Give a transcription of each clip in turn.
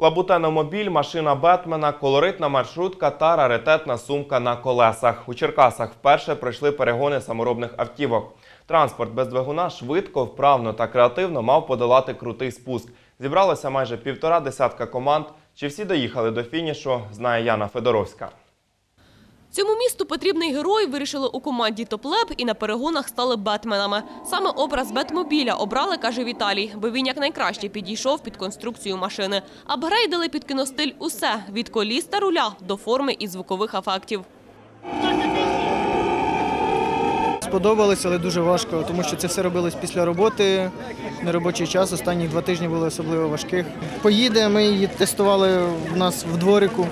Лабутеномобіль, машина Бетмена, колоритна маршрутка та раритетна сумка на колесах. У Черкасах вперше пройшли перегони саморобних автівок. Транспорт без двигуна швидко, вправно та креативно мав подолати крутий спуск. Зібралося майже півтора десятка команд. Чи всі доїхали до фінішу, знає Яна Федоровська. Цьому місту потрібний герой вирішили у команді «Топлеб» і на перегонах стали бетменами. Саме образ бетмобіля обрали, каже Віталій, бо він якнайкраще підійшов під конструкцію машини. Апгрейдили під кіностиль усе – від коліс та руля до форми і звукових ефектів. Сподобалось, але дуже важко, тому що це все робилось після роботи, неробочий час. Останні два тижні були особливо важких. Поїде, ми її тестували в нас в дворику.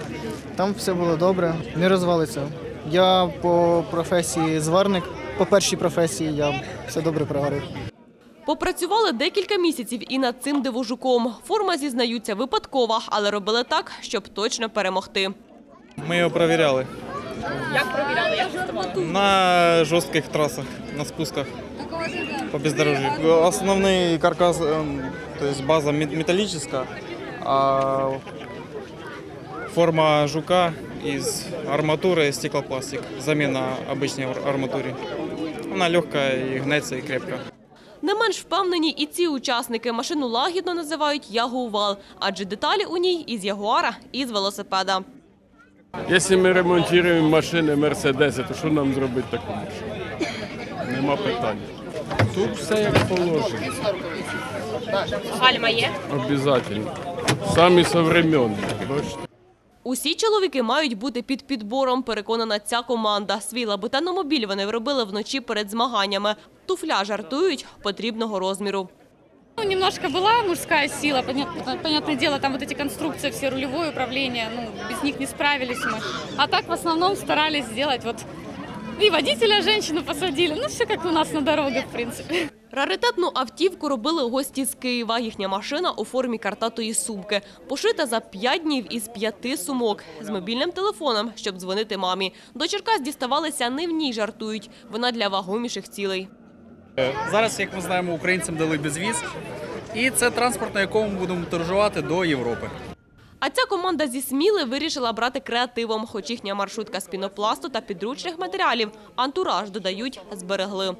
Там все було добре, не розвалиться. Я по професії зварник, по першій професії я все добре проварив. Попрацювали декілька місяців і над цим дивожуком. Форма, зізнаються, випадкова, але робили так, щоб точно перемогти. Ми його перевіряли. Як перевіряли? Як тестували? На жорстких трасах, на спусках по бездорожью. Основний каркас, ем, то база мет- металлическая, а форма жука из арматуры стеклопластик. Замена обычной ар- арматуре. Вона легка і гнеться і крепка. Не менш впевнені і ці учасники. Машину лагідно називають «Ягувал», адже деталі у ній із Ягуара, і з велосипеда. Якщо ми ремонтуємо машини Мерседеси, то що нам зробити таку машину? Нема питань. Тут все як положено. Гальма є? Обязательно. Самі современні. Бачите? Усі чоловіки мають бути під підбором, переконана ця команда. Свій лабутеномобіль вони вробили вночі перед змаганнями. Туфля жартують потрібного розміру. Ну, немножко была мужская сила, понятно- понятное дело, там вот эти конструкции, все рулевое управление, ну, без них не справились мы. А так в основном старались сделать вот и водителя женщину посадили, ну, все как у нас на дорогах, в принципе. Раритетну автівку робили гості з Києва. Їхня машина у формі картатої сумки. Пошита за п'ять днів із п'яти сумок. З мобільним телефоном, щоб дзвонити мамі. До Черкас діставалися не в ній жартують. Вона для вагоміших цілей. Зараз, як ми знаємо, українцям дали безвіз, і це транспорт, на якому ми будемо подорожувати до Європи. А ця команда зі Сміли вирішила брати креативом, хоч їхня маршрутка з пінопласту та підручних матеріалів. Антураж, додають, зберегли.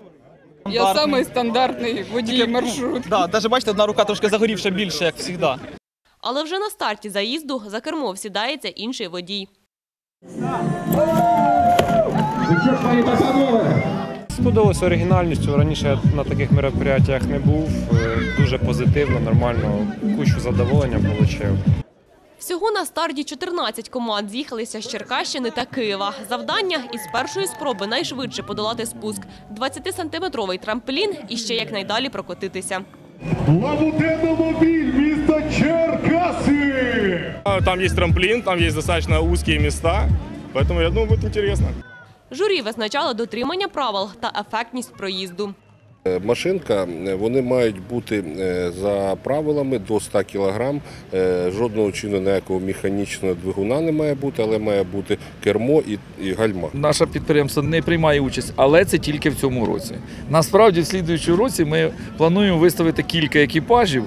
Я самий стандартний водій маршрут. Да, навіть бачите, одна рука трошки загорівша більше, як завжди. Але вже на старті заїзду за кермо всідається інший водій. Сподобалося оригінальністю. Раніше я на таких мероприятиях не був. Е, Дуже позитивно, нормально, кучу задоволення отримав. Всього на старті 14 команд з'їхалися з Черкащини та Києва. Завдання із першої спроби найшвидше подолати спуск. 20-сантиметровий трамплін і ще якнайдалі прокотитися. Лабутеномобіль міста Черкаси! Там є трамплин, там є достатньо узкі міста, тому я думаю, буде цікаво. Журі визначало дотримання правил та ефектність проїзду. Машинка, вони мають бути е, за правилами до 100 кг. Е, Жодного чину ніякого механічного двигуна не має бути, але має бути кермо і гальма. Наше підприємство не приймає участь, але це тільки в цьому році. Насправді, в слідуючому році ми плануємо виставити кілька екіпажів.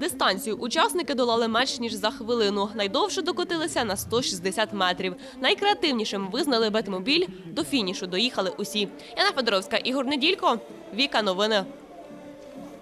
Дистанцію учасники долали менш ніж за хвилину. Найдовше докотилися на 160 метрів. Найкреативнішим визнали Бетмобіль. До фінішу доїхали усі. Яна Федоровська, Ігор Неділько, Віка Новини.